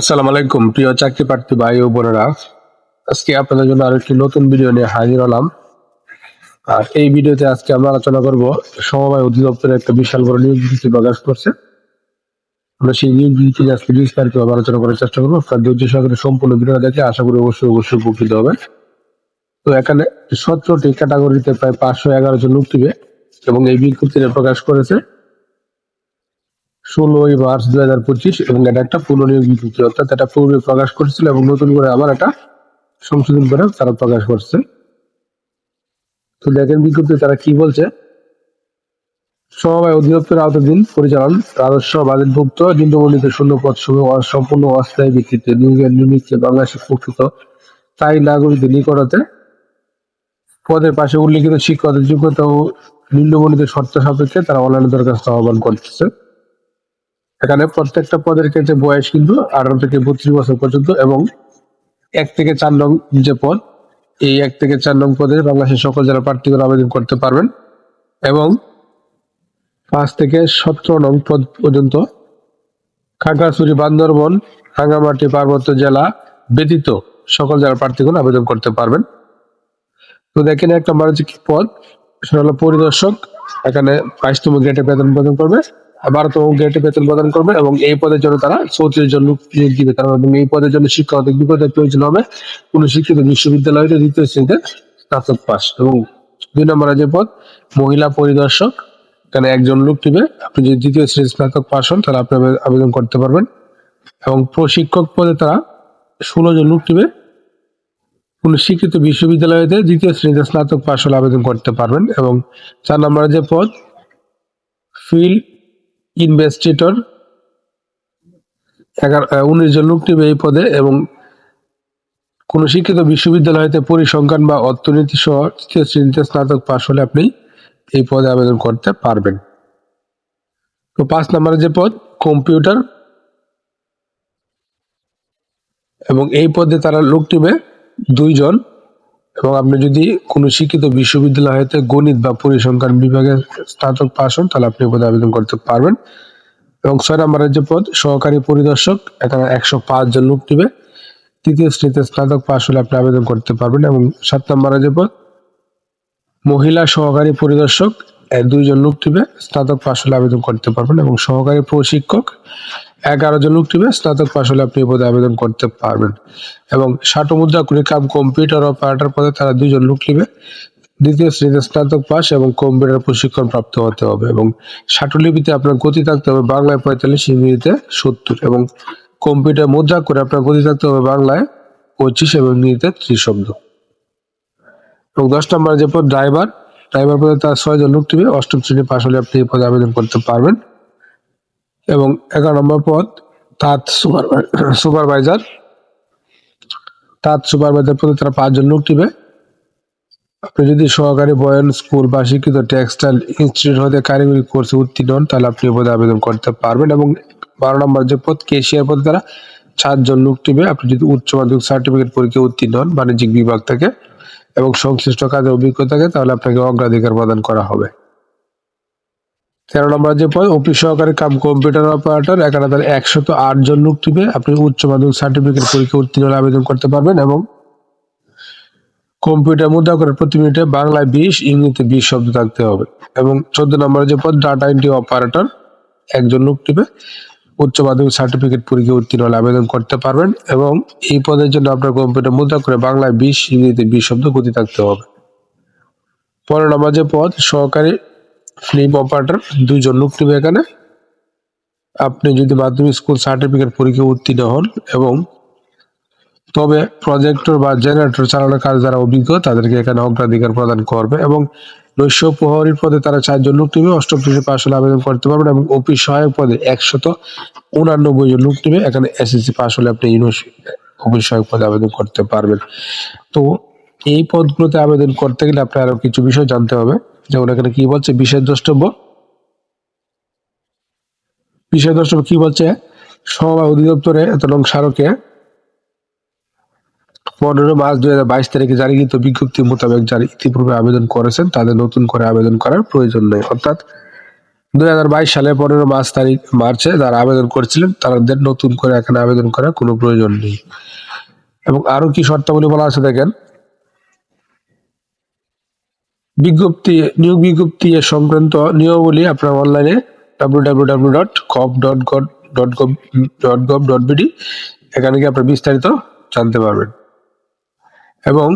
আসসালামু আলাইকুম, প্রিয় চাকরি প্রার্থী ভাই ও বোনেরা। আজকে আপনাদের জন্য আরেকটি নতুন ভিডিও নিয়ে হাজির হলাম। আর এই ভিডিওতে আজকে আমরা আলোচনা করব সমবায় অধিদপ্তরে একটা বিশাল বড় নিয়োগ বিজ্ঞপ্তি প্রকাশ করছে। আমরা সেই নিয়োগ বিজ্ঞপ্তি আজকে বিস্তারিত আলোচনা করার চেষ্টা করব। আপনার ধৈর্য সহকারে সম্পূর্ণ ভিডিও দেখে আশা করি অবশ্যই অবশ্যই উপকৃত হবে তো এখানে সতেরোটি ক্যাটাগরিতে প্রায় পাঁচশো এগারো জন লোক এবং এই বিজ্ঞপ্তিটা প্রকাশ করেছে ষোলোই মার্চ দুই হাজার পঁচিশ এবং এটা একটা পুনর্নিয়োগ বিজ্ঞপ্তি অর্থাৎ এটা পূর্বে প্রকাশ করেছিল এবং নতুন করে আবার এটা সংশোধন করে তারা প্রকাশ করছে। তো দেখেন বিজ্ঞপ্তি তারা কি বলছে? সমবায় অধিদপ্তরের আওতাধীন পরিচালন, রাজস্ব, বাজেটভুক্ত নিম্নবর্ণিত শূন্য পদ সমূহ সম্পূর্ণ অস্থায়ী ভিত্তিতে নিয়োগের নিমিত্তে বাংলাদেশে প্রকৃত তাই নাগরিকদের নিকটতে পদের পাশে উল্লিখিত শিক্ষকদের যোগ্যতা ও নিম্নবর্ণিত শর্ত সাপেক্ষে তারা অনলাইনে দরখাস্ত আহ্বান করতেছে এখানে প্রত্যেকটা পদের ক্ষেত্রে বয়স কিন্তু আঠারো থেকে বত্রিশ বছর পর্যন্ত এবং এক থেকে চার নং যে পদ, এই এক থেকে চার নং পদে বাংলাদেশের সকল জেলা প্রার্থীরা আবেদন করতে পারবেন এবং পাঁচ থেকে সতেরো নং পদ পর্যন্ত খাগড়াছড়ি, বান্দরবন, রাঙ্গামাটি, পার্বত্য জেলা ব্যতীত সকল জেলার প্রার্থীগণ আবেদন করতে পারবেন। তো দেখেন এক নম্বর হচ্ছে কি পদ? সেটা হলো পরিদর্শক। এখানে বাইশতম গ্রেডে বেতন প্রদান করবে। বারোতম গ্রেডে বেতন প্রদান করবে এবং এই পদের জন্য তারা চৌত্রিশ জন লোক নিয়োগ দিবে। এবং এই পদের জন্য শিক্ষক যোগ্যতার প্রয়োজন হবে। কোন শিক্ষিত বিশ্ববিদ্যালয় হতে দ্বিতীয় শ্রেণীতে স্নাতক পাস। এবং দুই নম্বরে যে পদ, মহিলা পরিদর্শক। এখানে একজন লোক দিবে আপনি যদি দ্বিতীয় শ্রেণি স্নাতক পাস হন, তাহলে আপনি আবেদন করতে পারবেন। এবং প্রশিক্ষক পদে তারা ষোলো জন লোক দিবে কোন স্বীকৃত বিশ্ববিদ্যালয়তে দ্বিতীয় শ্রেণীতে স্নাতক পাশ হলে আবেদন করতে পারবেন। এবং চার নম্বরে যে পদ, ফিল্ড ইনভেস্টিটর, এগারো উনিশ জন লোক নেবে এই পদে এবং কোন শিক্ষিত বিশ্ববিদ্যালয়তে পরিসংখ্যান বা অর্থনীতি সহ তৃতীয় শ্রেণীতে স্নাতক পাশ হলে আপনি এই পদে আবেদন করতে পারবেন। তো পাঁচ নম্বরে যে পদ, কম্পিউটার। এবং এই পদে তারা লোক নেবে দুইজন এবং আপনি যদি কোনো শিক্ষিত বিশ্ববিদ্যালয় হতে গণিত বা পরিসংখ্যান বিভাগে স্নাতক পাস হন, তাহলে আপনি পদে আবেদন করতে পারবেন। এবং ছয় নম্বরের যে পদ, সহকারী পরিদর্শক এখানে একশো পাঁচ জন লোক নেবে। তৃতীয় শ্রেণীতে স্নাতক পাস হলে আপনি আবেদন করতে পারবেন। এবং সাত নম্বরের যে পদ, মহিলা সহকারী পরিদর্শক দুইজন লোক নেবে, স্নাতক পাস হলে আবেদন করতে পারবেন। এবং সহকারী প্রশিক্ষক এগারো জন লোক নেবে স্নাতক পাশ হলে আপনি পদে আবেদন করতে পারবেন। এবং ষাটো মুদ্রা করে কাম কম্পিউটার অপারেটর পদে তারা দুজন লোক নেবে। দ্বিতীয় শ্রেণীতে স্নাতক পাস এবং কম্পিউটার প্রশিক্ষণ প্রাপ্ত হতে হবে এবং ষাটলিপিতে আপনার গতি থাকতে হবে বাংলায় পঁয়তাল্লিশ, ইংরেজিতে সত্তর এবং কম্পিউটার মুদ্রা করে আপনার গতি থাকতে হবে বাংলায় পঁচিশ এবং ইংরেজিতে ত্রিশ শব্দ। এবং দশ নম্বর যে পদ ড্রাইভার ড্রাইভার পদে তার ছয়জন লোক নেবে। অষ্টম শ্রেণি পাশ হলে আপনি এই পদে আবেদন করতে পারবেন। এবং এগারো নম্বর পদ, তাঁত সুপারভাইজার। তাঁত সুপারভাইজার পদে তারা পাঁচজন লোক নেবে। আপনি যদি সহকারী বয়ন স্কুল বা শিক্ষিত টেক্সটাইল ইনস্টিটিউট হতে কারিগরি কোর্সে উত্তীর্ণ হন, তাহলে আপনি পদে আবেদন করতে পারবেন এবং বারো নম্বর যে পদ, কেশিয়ার পদে তারা চারজন লোক নেবে। আপনি যদি উচ্চ মাধ্যমিক সার্টিফিকেট পরীক্ষা উত্তীর্ণ হন, বাণিজ্যিক বিভাগ থেকে এবং সংশ্লিষ্ট কাজের অভিজ্ঞতা থাকে, তাহলে আপনাকে অগ্রাধিকার প্রদান করা হবে। তেরো নম্বর যে পদ, অফিস সহকারী কাম কম্পিউটার অপারেটর এখানে তার একশত আট জন লোক টিপে আপনি উচ্চ মাধ্যমিক সার্টিফিকেট পরীক্ষা উত্তীর্ণ আবেদন করতে পারবেন এবং কম্পিউটার মুদ্রা করে প্রতি মিনিটে বাংলায় বিশ, ইংরেজিতে বিশ শব্দ থাকতে হবে। এবং চোদ্দ নম্বরে যে পদ ডাটা এন্ট্রি অপারেটর একজন লোক টিপে উচ্চ মাধ্যমিক সার্টিফিকেট পরীক্ষা উত্তীর্ণ হলে আবেদন করতে পারবেন এবং এই পদের জন্য আপনার কম্পিউটার মুদ্রা করে বাংলায় বিশ, ইংরেজিতে বিশ শব্দ গতি থাকতে হবে। পনেরো নম্বর যে পদ, সহকারী ফিল্ম অপারেটর দুইজন লোক নেবে এখানে। আপনি যদি মাধ্যমিক স্কুল সার্টিফিকেট পরীক্ষা উত্তীর্ণ হন এবং তবে প্রজেক্টর বা জেনারেটর চালানোর কাজ যারা অভিজ্ঞ, তাদেরকে এখানে অগ্রাধিকার প্রদান করবে এবং নৈশ প্রহরীর পদে তারা চারজন লোক নেবে অষ্টম শ্রেণি পাশ হলে আবেদন করতে পারবেন এবং অফিস সহায়ক পদে একশত উনানব্বই জন লোক নেবে এখানে এসএসসি পাশ হলে আপনি অফিস সহায়ক পদে আবেদন করতে পারবেন। তো এই পদগুলোতে আবেদন করতে গেলে আপনার আরও কিছু বিষয় জানতে হবে। যেমন এখানে কি বলছে? বিশেষ দ্রষ্টব্য। বিশেষ দ্রষ্টব্য কি বলছে? সমবায় অধিদপ্তরে এত নং স্মারকে পনেরো মার্চ দুই হাজার বাইশ তারিখে জারিকৃত বিজ্ঞপ্তি মোতাবেক যারা ইতিপূর্বে আবেদন করেছেন, তাদের নতুন করে আবেদন করার প্রয়োজন নেই। অর্থাৎ দুই হাজার বাইশ সালে পনেরো মার্চ তারিখ, মার্চে যারা আবেদন করেছিলেন, তাদের নতুন করে এখানে আবেদন করার কোনো প্রয়োজন নেই। এবং আরও কি শর্তাবলী বলা আছে দেখেন? বিজ্ঞপ্তি, নিয়োগ বিজ্ঞপ্তি এর সংক্রান্ত নিয়মাবলী আপনার অনলাইনে W W W dot cop dot gov dot gov dot gov dot BD এখানে গিয়ে আপনার বিস্তারিত জানতে পারবেন। এবং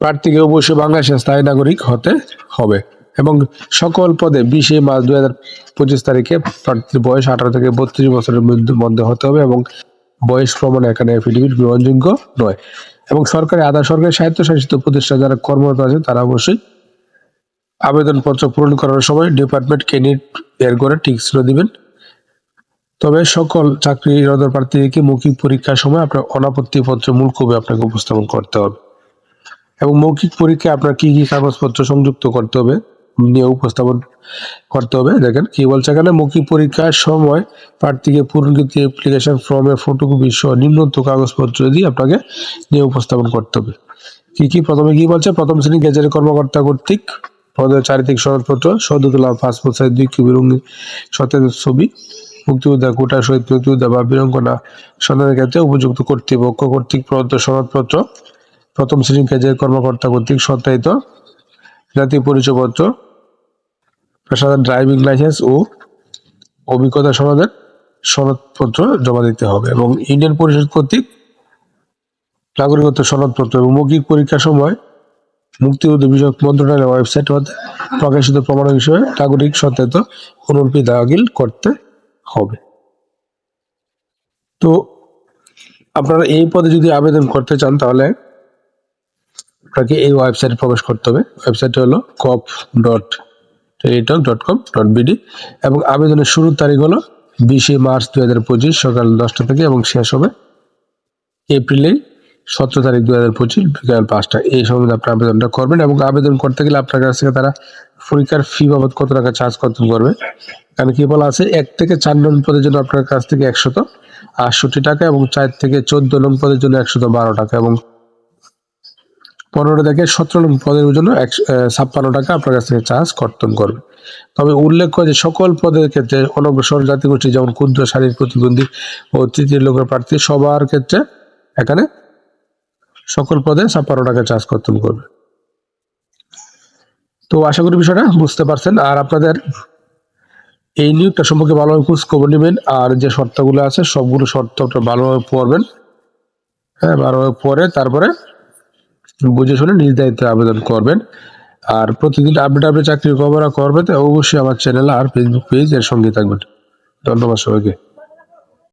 প্রার্থীকে অবশ্যই বাংলাদেশের স্থায়ী নাগরিক হতে হবে এবং সকল পদে বিশে মার্চ দুই হাজার পঁচিশ তারিখে প্রার্থীর বয়স আঠারো থেকে বত্রিশ বছরের মধ্যে- মধ্যে হতে হবে এবং বয়স প্রমাণ এখানে এফিডেভিট গ্রহণযোগ্য নয়। এবং সরকারি, আধা সরকারি স্বায়ত্তশাসিত প্রতিষ্ঠান যারা কর্মরত আছে, তারা অবশ্যই আবেদনপত্র পূরণ করার সময় ডিপার্টমেন্ট ক্যান্ডিডেট বের করে টিক চিহ্ন দিবেন। তবে সকল চাকরিরত প্রার্থীদেরকে মৌখিক পরীক্ষার সময় আপনার অনাপত্তি পত্র মূল কবে আপনাকে উপস্থাপন করতে হবে। এবং মৌখিক পরীক্ষায় আপনার কি কি কাগজপত্র সংযুক্ত করতে হবে নিয়ে উপস্থাপন করতে হবে। দেখেন কি বলছে এখানে, মৌখিক পরীক্ষার সময় প্রার্থীকে পূরণকৃত অ্যাপ্লিকেশন ফর্মের ফটোকপি সহ নিম্নত কাগজপত্র দিয়ে আপনাকে নিয়ে উপস্থাপন করতে হবে। কি কি? প্রথমে কি বলছে? প্রথম শ্রেণি গেজের কর্মকর্তা কর্তৃক পদের চারিত্রিক সনদপত্র সদ্য পাসপোর্ট সাইজ, দুই কিবি রঙিন সতেজ ছবি, মুক্তিযোদ্ধা কোটা শহীদ মুক্তিযোদ্ধা বা বীরঙ্গনা সন্ধানের ক্ষেত্রে উপযুক্ত কর্তৃপক্ষ কর্তৃক প্রদত্ত সনদপত্র, প্রথম শ্রেণি গেজের কর্মকর্তা কর্তৃক সত্যায়িত জাতীয় পরিচয়পত্র পেশাদার ড্রাইভিং লাইসেন্স ও অভিজ্ঞতা সনদের সনদপত্র জমা দিতে হবে এবং ইন্ডিয়ান পরিষদ কর্তৃক নাগরিকত্ব সনদপত্র এবং মৌখিক পরীক্ষার সময় মুক্তিযুদ্ধ বিষয়ক মন্ত্রণালয়ের ওয়েবসাইট হতে প্রকাশিত প্রমাণ হিসেবে নাগরিক সত্যায়িত অনুলিপি দাখিল করতে হবে। তো আপনারা এই পদে যদি আবেদন করতে চান তাহলে আপনাকে এই ওয়েবসাইটে প্রবেশ করতে হবে। ওয়েবসাইটটি হলো cop dot Teletalk dot com dot BD এবং আবেদনের শুরুর তারিখ হলো বিশে মার্চ দু হাজার পঁচিশ সকাল দশটা থেকে এবং শেষ হবে এপ্রিলের সতেরো তারিখ দু হাজার পঁচিশ বিকাল পাঁচটা। এই সময় আপনি আবেদনটা করবেন এবং আবেদন করতে গেলে আপনার কাছ থেকে তারা পরীক্ষার ফি বাবদ কত টাকা চার্জ করতে করবে। কারণ কি বলা আছে? এক থেকে চার নং পদের জন্য আপনার কাছ থেকে একশত আটষট্টি টাকা এবং চার থেকে চোদ্দ নং পদের জন্য একশত বারো টাকা এবং পনেরো থেকে সতেরো নং পদের জন্য ছাপ্পান্ন টাকা আপনার কাছ থেকে চার্জ কর্তন করবে। তবে উল্লেখ্য যে সকল পদের ক্ষেত্রে অনগ্রসর জাতিগোষ্ঠী যেমন ক্ষুদ্র, শারীরিক প্রতিবন্ধী ও তৃতীয় লোকের প্রার্থী সবার ক্ষেত্রে এখানে সকল পদে ছাপ্পান্ন টাকা চার্জ কর্তন করবে। তো আশা করি বিষয়টা বুঝতে পারছেন। আর আপনাদের এই নিয়োগটা সম্পর্কে ভালোভাবে খোঁজ খবর নেবেন। আর যে শর্তগুলো আছে, সবগুলো শর্ত ভালোভাবে পড়বেন। হ্যাঁ ভালোভাবে পড়ে তারপরে বুঝে শুনে নিজ দায়িত্বে আবেদন করবেন। আর প্রতিদিন আপডেট আপডেট চাকরির খবর করবে তো অবশ্যই আমার চ্যানেল আর ফেসবুক পেজ এর সঙ্গে থাকবেন। ধন্যবাদ সবাইকে।